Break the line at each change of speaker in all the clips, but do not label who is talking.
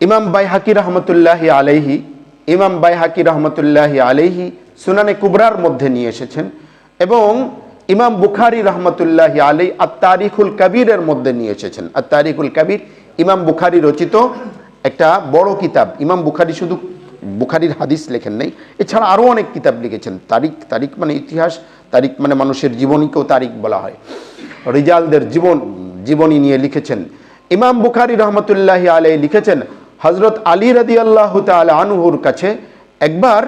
ইমাম বাইহাকি রহমতুল্লাহি আলাইহি, ইমাম বাইহাকি রহমতুল্লাহি আলাইহি সুনানে কুবরার মধ্যে নিয়ে এসেছেন এবং ইমাম বুখারি রহমতুল্লাহি আলাই আত্মারিকুল কবিরের মধ্যে নিয়ে এসেছেন। আত্মারিকুল কবির ইমাম বুখারি রচিত একটা বড় কিতাব। ইমাম বুখারি শুধু বুখারির হাদিস লেখেন নাই, এছাড়া আরও অনেক কিতাব লিখেছেন। তারিখ তারিখ মানে ইতিহাস, তারিখ মানে মানুষের জীবনীকেও তারিখ বলা হয়। রিজালদের জীবন, জীবনী নিয়ে লিখেছেন। ইমাম বুখারি রহমতুল্লাহি আলাই লিখেছেন হজরত আলী রাদি আল্লাহ তালা আনহুর কাছে একবার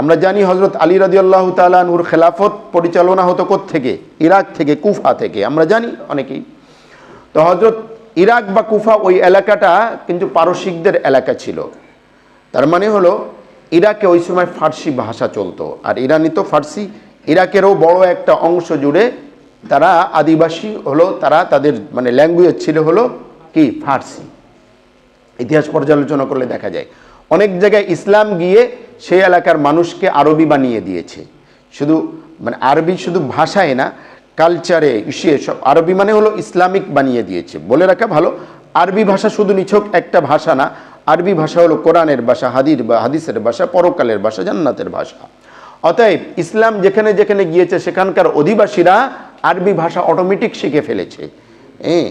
আমরা জানি হজরত আলী রাদি আল্লাহ তালানহুর খেলাফত পরিচালনা হতো থেকে ইরাক থেকে, কুফা থেকে, আমরা জানি অনেকেই। তো হজরত ইরাক বা কুফা ওই এলাকাটা কিন্তু পারসিকদের এলাকা ছিল। তার মানে হলো, ইরাকে ওই সময় ফার্সি ভাষা চলতো, আর ইরানি তো ফার্সি। ইরাকেরও বড় একটা অংশ জুড়ে তারা আদিবাসী হলো, তারা তাদের মানে ল্যাঙ্গুয়েজ ছিল হলো কি? ফার্সি। ইতিহাস পর্যালোচনা করলে দেখা যায়। অনেক জায়গায় ইসলাম গিয়ে সেই এলাকার মানুষকে আরবি বানিয়ে দিয়েছে। শুধু মানে আরবি শুধু ভাষায় না কালচারে ইসিয়ে সব আরবি মানে হলো ইসলামিক বানিয়ে দিয়েছে। বলে রাখা ভালো, আরবি ভাষা শুধু নিছক একটা ভাষা না, আরবি ভাষা হলো কোরআনের ভাষা, হাদির বা, হাদিসের ভাষা, পরকালের ভাষা, জান্নাতের ভাষা। অতএব ইসলাম যেখানে যেখানে গিয়েছে, সেখানকার অধিবাসীরা আরবি ভাষা অটোমেটিক শিখে ফেলেছে। হ্যাঁ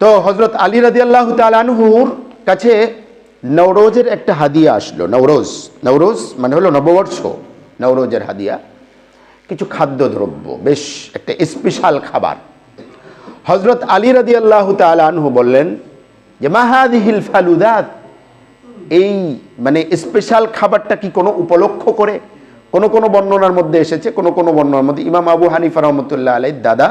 তো হজরত আলী রাজি আল্লাহ তালানহুর কাছে নওরোজের একটা হাদিয়া আসলো, নওরোজ নওরোজ মানে হলো নববর্ষ, নওরোজের হাদিয়া। কিছু খাদ্যদ্রব্য, বেশ একটা স্পেশাল খাবার। হজরত আলী রাজি আল্লাহ তালানহু বললেন যে মাহাদিহিল ফালুদাত? এই মানে স্পেশাল খাবারটা কি কোনো উপলক্ষ করে? কোনো কোনো বর্ণনার মধ্যে এসেছে, কোনো কোনো বর্ণনার মধ্যে ইমাম আবু হানিফা রহমতুল্লাহ আলাই দাদা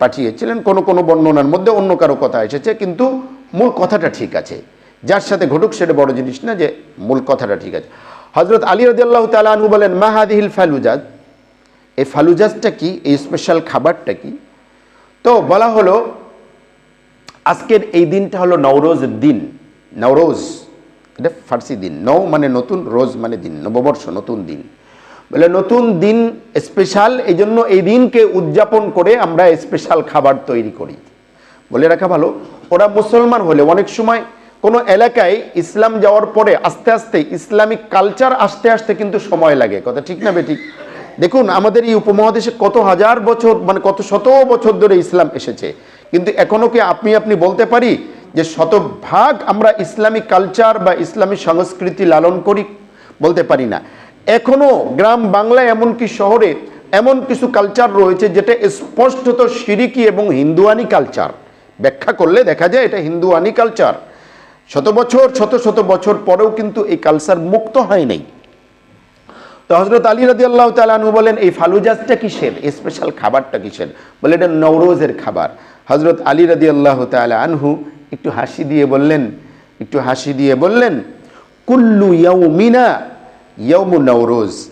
পাঠিয়েছিলেন। কোনো কোনো বর্ণনার মধ্যে অন্য কারও কথা এসেছে, কিন্তু মূল কথাটা ঠিক আছে। যার সাথে ঘটুক সেটা বড় জিনিস না যে মূল কথাটা ঠিক আছে। হজরত আলী রদিয়াল্লাহ তালু বলেন মাহাদিহিল ফালুজাদ এই ফালুজাজটা কি? এই স্পেশাল খাবারটা কি? তো বলা হলো, আজকের এই দিনটা হলো নওরোজের দিন। নওরোজ, এটা ফার্সি দিন। নৌ মানে নতুন, রোজ মানে দিন। নববর্ষ, নতুন দিন। বলে নতুন দিন স্পেশাল এই জন্য এই দিনকে উদযাপন করে আমরা স্পেশাল খাবার তৈরি করি। বলে রাখা ভালো, ওরা মুসলমান হলে অনেক সময় কোনো এলাকায় ইসলাম যাওয়ার পরে আস্তে আস্তে ইসলামিক কালচার আসতে আসতে কিন্তু সময় লাগে। কথা ঠিক না বেঠিক? দেখুন, আমাদের এই উপমহাদেশে কত হাজার বছর মানে কত শত বছর ধরে ইসলাম এসেছে। কিন্তু এখনও কি আপনি আপনি বলতে পারি যে শতভাগ আমরা ইসলামিক কালচার বা ইসলামী সংস্কৃতি লালন করি? বলতে পারি না। এখনও গ্রাম বাংলায় এমনকি শহরে এমন কিছু কালচার রয়েছে যেটা স্পষ্টত সিরিকি এবং হিন্দুয়ানি কালচার ব্যাখ্যা করলে দেখা যায় এটা হিন্দুয়ানি কালচার শত বছর, শত শত বছর পরেও কিন্তু এই কালচার মুক্ত হয় নাই। তো হজরত আলী রাজি আল্লাহ তালু বলেন, এই ফালুজাজটা কিসের? স্পেশাল খাবারটা কিসের? বলে, এটা নওরোজের খাবার। হজরত আলী রাজি আল্লাহ তালা আনহু একটু হাসি দিয়ে বললেন, একটু হাসি দিয়ে বললেন, কুল্লু মিনা ইয়মু নওরোজ।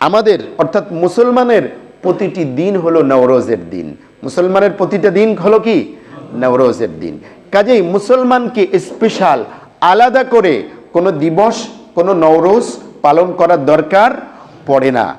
আমাদের, অর্থাৎ মুসলমানের প্রতিটি দিন হলো নওরোজের দিন। মুসলমানের প্রতিটা দিন হলো কি? নওরোজের দিন। কাজেই মুসলমানকে স্পেশাল আলাদা করে কোনো দিবস, কোনো নওরোজ পালন করার দরকার পড়ে না।